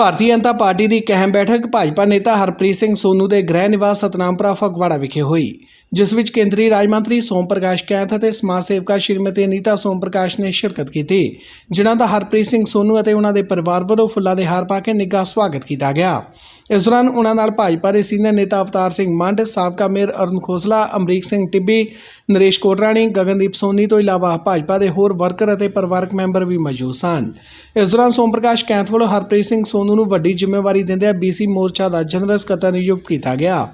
Bharatiya Janata party ਦੀ ਇੱਕ ਅਹਿਮ ਬੈਠਕ ਭਾਜਪਾ ਨੇਤਾ ਹਰਪ੍ਰੀਤ ਸਿੰਘ ਸੋਨੂ ਦੇ ਗ੍ਰਹਿ ਨਿਵਾਸ ਸਤਨਾਮਪੁਰਾ ਫਗਵਾੜਾ ਵਿਖੇ ਹੋਈ, ਜਿਸ ਵਿੱਚ ਕੇਂਦਰੀ ਰਾਜ ਮੰਤਰੀ ਸੋਮ ਪ੍ਰਕਾਸ਼ ਕੈਂਥ ਅਤੇ ਸਮਾਜ ਸੇਵਕਾ ਸ਼੍ਰੀਮਤੀ ਅਨੀਤਾ ਸੋਮ ਪ੍ਰਕਾਸ਼ ਨੇ ਸ਼ਿਰਕਤ ਕੀਤੀ, ਜਿਨ੍ਹਾਂ ਦਾ ਹਰਪ੍ਰੀਤ ਸਿੰਘ ਸੋਨੂ ਅਤੇ ਉਹਨਾਂ ਦੇ ਪਰਿਵਾਰ ਵੱਲੋਂ ਫੁੱਲਾਂ ਦੇ ਹਾਰ ਪਾ ਕੇ ਨਿੱਘਾ ਸਵਾਗਤ ਕੀਤਾ ਗਿਆ। ਇਸ ਦੌਰਾਨ ਉਹਨਾਂ ਨਾਲ ਭਾਜਪਾ ਦੇ ਸੀਨੀਅਰ ਨੇਤਾ ਅਵਤਾਰ ਸਿੰਘ ਮੰਡ, ਸਾਬਕਾ ਮੇਅਰ ਅਰੁਣ ਖੋਸਲਾ, ਅਮਰੀਕ ਸਿੰਘ ਟਿੱਬੀ, ਨਰੇਸ਼ ਕੋਟਰਾਣੀ, ਗਗਨਦੀਪ ਸੋਨੀ ਤੋਂ ਇਲਾਵਾ ਭਾਜਪਾ ਦੇ ਹੋਰ ਵਰਕਰ ਅਤੇ ਪਰਿਵਾਰਕ ਮੈਂਬਰ ਵੀ ਮੌਜੂਦ ਸਨ। ਇਸ ਦੌਰਾਨ ਸੋਮ ਪ੍ਰਕਾਸ਼ ਕੈਂਥ ਵੱਲੋਂ ਹਰਪ੍ਰੀਤ ਸਿੰਘ ਸੋਨੂ ਨੂੰ ਵੱਡੀ ਜ਼ਿੰਮੇਵਾਰੀ ਦਿੰਦਿਆਂ ਬੀਸੀ ਮੋਰਚਾ ਦਾ ਜਨਰਲ ਸਕੱਤਰ ਨਿਯੁਕਤ ਕੀਤਾ ਗਿਆ।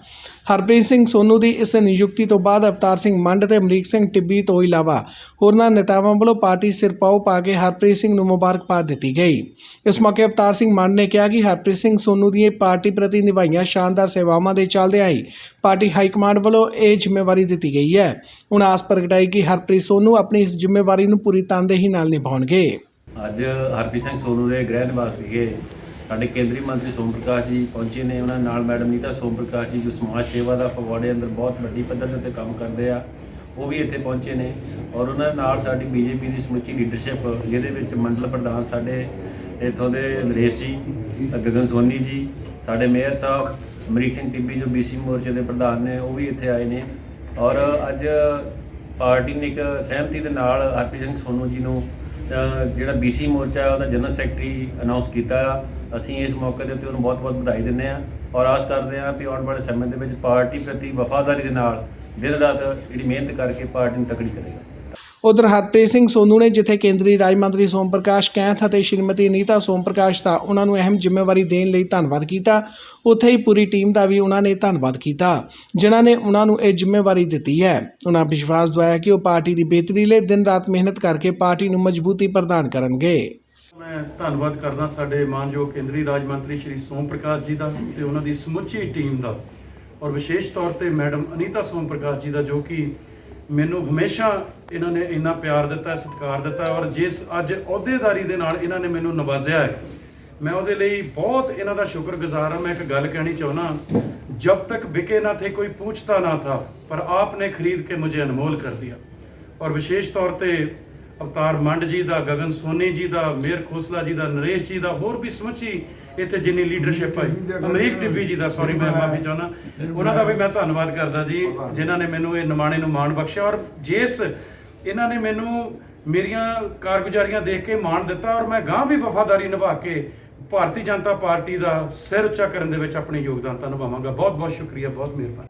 ਹਰਪ੍ਰੀਤ ਸਿੰਘ ਸੋਨੂ ਦੀ ਇਸ ਨਿਯੁਕਤੀ ਤੋਂ ਬਾਅਦ ਅਵਤਾਰ ਸਿੰਘ ਮੰਡ ਤੇ ਅਮਰੀਕ ਸਿੰਘ ਟਿੱਬੀ ਤੋਂ ਇਲਾਵਾ ਹੋਰਨਾਂ ਨੇਤਾਵਾਂ ਵੱਲੋਂ ਪਾਰਟੀ ਸਿਰਪਾਓ ਪਾ ਕੇ ਹਰਪ੍ਰੀਤ ਸਿੰਘ ਨੂੰ ਮੁਬਾਰਕਬਾਦ ਦਿੱਤੀ ਗਈ। ਇਸ ਮੌਕੇ ਅਵਤਾਰ ਸਿੰਘ ਮੰਡ ਨੇ ਕਿਹਾ ਕਿ ਹਰਪ੍ਰੀਤ ਸਿੰਘ ਸੋਨੂ ਦੀਆਂ ਪਾਰਟੀ ਪ੍ਰਤੀ ਨਿਭਾਈਆਂ ਸ਼ਾਨਦਾਰ ਸੇਵਾਵਾਂ ਦੇ ਚੱਲਦਿਆਂ ਹੀ ਪਾਰਟੀ ਹਾਈ ਕਮਾਂਡ ਵੱਲੋਂ ਇਹ ਜ਼ਿੰਮੇਵਾਰੀ ਦਿੱਤੀ ਗਈ ਹੈ। ਉਹਨਾਂ ਆਸ ਪ੍ਰਗਟਾਈ ਕਿ ਹਰਪ੍ਰੀਤ ਸੋਨੂ ਆਪਣੀ ਇਸ ਜ਼ਿੰਮੇਵਾਰੀ ਨੂੰ ਪੂਰੀ ਤਨਦੇਹੀ ਨਾਲ ਨਿਭਾਉਣਗੇ। ਅੱਜ ਹਰਪ੍ਰੀਤ ਸਿੰਘ ਸੋਨੂ ਦੇ ਗ੍ਰਹਿ ਨਿਵਾਸ ਵਿਖੇ ਸਾਡੇ ਕੇਂਦਰੀ ਮੰਤਰੀ ਸੋਮ ਪ੍ਰਕਾਸ਼ ਜੀ ਪਹੁੰਚੇ ਨੇ, ਉਹਨਾਂ ਨਾਲ ਮੈਡਮ ਨੀਤਾ ਸੋਮ ਪ੍ਰਕਾਸ਼ ਜੀ ਜੋ ਸਮਾਜ ਸੇਵਾ ਦਾ ਫਗਵਾੜੇ ਅੰਦਰ ਬਹੁਤ ਵੱਡੀ ਪੱਧਰ ਦੇ ਉੱਤੇ ਕੰਮ ਕਰਦੇ ਆ, ਉਹ ਵੀ ਇੱਥੇ ਪਹੁੰਚੇ ਨੇ ਔਰ ਉਹਨਾਂ ਨਾਲ ਸਾਡੀ ਬੀਜੇਪੀ ਦੀ ਸਮੁੱਚੀ ਲੀਡਰਸ਼ਿਪ ਜਿਹਦੇ ਵਿੱਚ ਮੰਡਲ ਪ੍ਰਧਾਨ ਸਾਡੇ ਇੱਥੋਂ ਦੇ ਨਰੇਸ਼ ਜੀ, ਗਗਨ ਸੋਨੀ ਜੀ, ਸਾਡੇ ਮੇਅਰ ਸਾਹਿਬ, ਅਮਰੀਕ ਸਿੰਘ ਟਿੱਬੀ ਜੋ ਬੀਸੀ ਮੋਰਚੇ ਦੇ ਪ੍ਰਧਾਨ ਨੇ, ਉਹ ਵੀ ਇੱਥੇ ਆਏ ਨੇ ਔਰ ਅੱਜ ਪਾਰਟੀ ਨੇ ਇੱਕ ਸਹਿਮਤੀ ਦੇ ਨਾਲ ਹਰਪ੍ਰੀਤ ਸਿੰਘ ਸੋਨੂ ਜੀ ਨੂੰ ਜਿਹੜਾ ਬੀਸੀ ਮੋਰਚਾ ਹੈ, ਉਹਦਾ ਜਨਰਲ ਸੈਕਟਰੀ ਅਨਾਉਂਸ ਕੀਤਾ ਆ। ਅਸੀਂ ਇਸ ਮੌਕੇ ਦੇ ਉੱਤੇ ਉਹਨੂੰ ਬਹੁਤ-ਬਹੁਤ ਵਧਾਈ ਦਿੰਦੇ ਆ ਔਰ ਆਸ ਕਰਦੇ ਆ ਕਿ ਆਉਣ ਵਾਲੇ ਸਮੇਂ ਦੇ ਵਿੱਚ ਪਾਰਟੀ ਪ੍ਰਤੀ ਵਫਾਦਾਰੀ ਦੇ ਨਾਲ ਦਿਨ ਰਾਤ ਜਿਹੜੀ ਮਿਹਨਤ ਕਰਕੇ ਪਾਰਟੀ ਨੂੰ ਤਕੜੀ ਕਰੇਗਾ ਉਧਰ ਹਰਪ੍ਰੀਤ ਸਿੰਘ ਸੋਨੂ ਨੇ ਜਿੱਥੇ ਕੇਂਦਰੀ ਰਾਜ ਮੰਤਰੀ ਸੋਮ ਪ੍ਰਕਾਸ਼ ਕੈਂਥ ਅਤੇ ਸ਼੍ਰੀਮਤੀ ਨੀਤਾ ਸੋਮ ਪ੍ਰਕਾਸ਼ ਦਾ ਉਹਨਾਂ ਨੂੰ ਅਹਿਮ ਜ਼ਿੰਮੇਵਾਰੀ ਦੇਣ ਲਈ ਧੰਨਵਾਦ ਕੀਤਾ, ਉੱਥੇ ਹੀ ਪੂਰੀ ਟੀਮ ਦਾ ਵੀ ਉਹਨਾਂ ਨੇ ਧੰਨਵਾਦ ਕੀਤਾ, ਜਿਨ੍ਹਾਂ ਨੇ ਉਹਨਾਂ ਨੂੰ ਇਹ ਜ਼ਿੰਮੇਵਾਰੀ ਦਿੱਤੀ ਹੈ। ਉਹਨਾਂ ਵਿਸ਼ਵਾਸ ਦਵਾਇਆ ਕਿ ਉਹ ਪਾਰਟੀ ਦੀ ਬਿਹਤਰੀ ਲਈ ਦਿਨ ਰਾਤ ਮਿਹਨਤ ਕਰਕੇ ਪਾਰਟੀ ਨੂੰ ਮਜ਼ਬੂਤੀ ਪ੍ਰਦਾਨ ਕਰਨਗੇ। ਮੈਂ ਧੰਨਵਾਦ ਕਰਦਾ ਸਾਡੇ ਮਾਨਯੋਗ ਕੇਂਦਰੀ ਰਾਜ ਮੰਤਰੀ ਸ਼੍ਰੀ ਸੋਮ ਪ੍ਰਕਾਸ਼ ਜੀ ਦਾ ਤੇ ਉਹਨਾਂ ਦੀ ਸਮੁੱਚੀ ਟੀਮ ਦਾ। ਔਰ ਵਿਸ਼ੇਸ਼ ਤੌਰ ਤੇ ਮੈਡਮ ਅਨੀਤਾ ਸੋਮ ਪ੍ਰਕਾਸ਼ ਜੀ ਦਾ ਜੋ ਕਿ ਮੈਨੂੰ ਹਮੇਸ਼ਾ ਇਹਨਾਂ ਨੇ ਇੰਨਾ ਪਿਆਰ ਦਿੱਤਾ, ਸਤਿਕਾਰ ਦਿੱਤਾ ਔਰ ਜਿਸ ਅੱਜ ਅਹੁਦੇਦਾਰੀ ਦੇ ਨਾਲ ਇਹਨਾਂ ਨੇ ਮੈਨੂੰ ਨਵਾਜ਼ਿਆ ਹੈ, ਮੈਂ ਉਹਦੇ ਲਈ ਬਹੁਤ ਇਹਨਾਂ ਦਾ ਸ਼ੁਕਰਗੁਜ਼ਾਰ ਹਾਂ। ਮੈਂ ਇੱਕ ਗੱਲ ਕਹਿਣੀ ਚਾਹੁੰਦਾ ਜਬ ਤੱਕ ਵਿਕੇ ਨਾ ਥੇ ਕੋਈ ਪੁੱਛਤਾ ਨਾ ਥਾ, ਪਰ ਆਪਨੇ ਖਰੀਦ ਕੇ ਮੁਝੇ ਅਨਮੋਲ ਕਰ ਦਿਆ। ਔਰ ਵਿਸ਼ੇਸ਼ ਤੌਰ ਤੇ ਅਵਤਾਰ ਮੰਡ ਜੀ ਦਾ ਗਗਨ ਸੋਨੀ ਜੀ ਦਾ ਮੇਰ ਖੋਸਲਾ ਜੀ ਦਾ ਨਰੇਸ਼ ਜੀ ਦਾ ਹੋਰ ਵੀ ਸਮੁੱਚੀ ਇੱਥੇ ਜਿੰਨੀ ਲੀਡਰਸ਼ਿਪ ਹੈ ਅਮਰੀਕ ਟਿੱਬੀ ਜੀ ਦਾ ਸੌਰੀ ਮੈਂ ਮਾਫੀ ਚਾਹੁੰਦਾ। ਉਹਨਾਂ ਦਾ ਵੀ ਮੈਂ ਧੰਨਵਾਦ ਕਰਦਾ ਜੀ ਜਿਨ੍ਹਾਂ ਨੇ ਮੈਨੂੰ ਇਹ ਨਿਮਾਣੇ ਨੂੰ ਮਾਣ ਬਖਸ਼ਿਆ। ਔਰ ਜਿਸ ਇਹਨਾਂ ਨੇ ਮੈਨੂੰ ਮੇਰੀਆਂ ਕਾਰਗੁਜ਼ਾਰੀਆਂ ਦੇਖ ਕੇ ਮਾਣ ਦਿੱਤਾ ਔਰ ਮੈਂ ਗਾਂ ਵੀ ਵਫਾਦਾਰੀ ਨਿਭਾ ਕੇ ਭਾਰਤੀ ਜਨਤਾ ਪਾਰਟੀ ਦਾ ਸਿਰ ਉੱਚਾ ਕਰਨ ਦੇ ਵਿੱਚ ਆਪਣੀ ਯੋਗਦਾਨਤਾ ਨਿਭਾਵਾਂਗਾ। ਬਹੁਤ ਬਹੁਤ ਸ਼ੁਕਰੀਆ ਬਹੁਤ ਮਿਹਰਬਾਨੀ।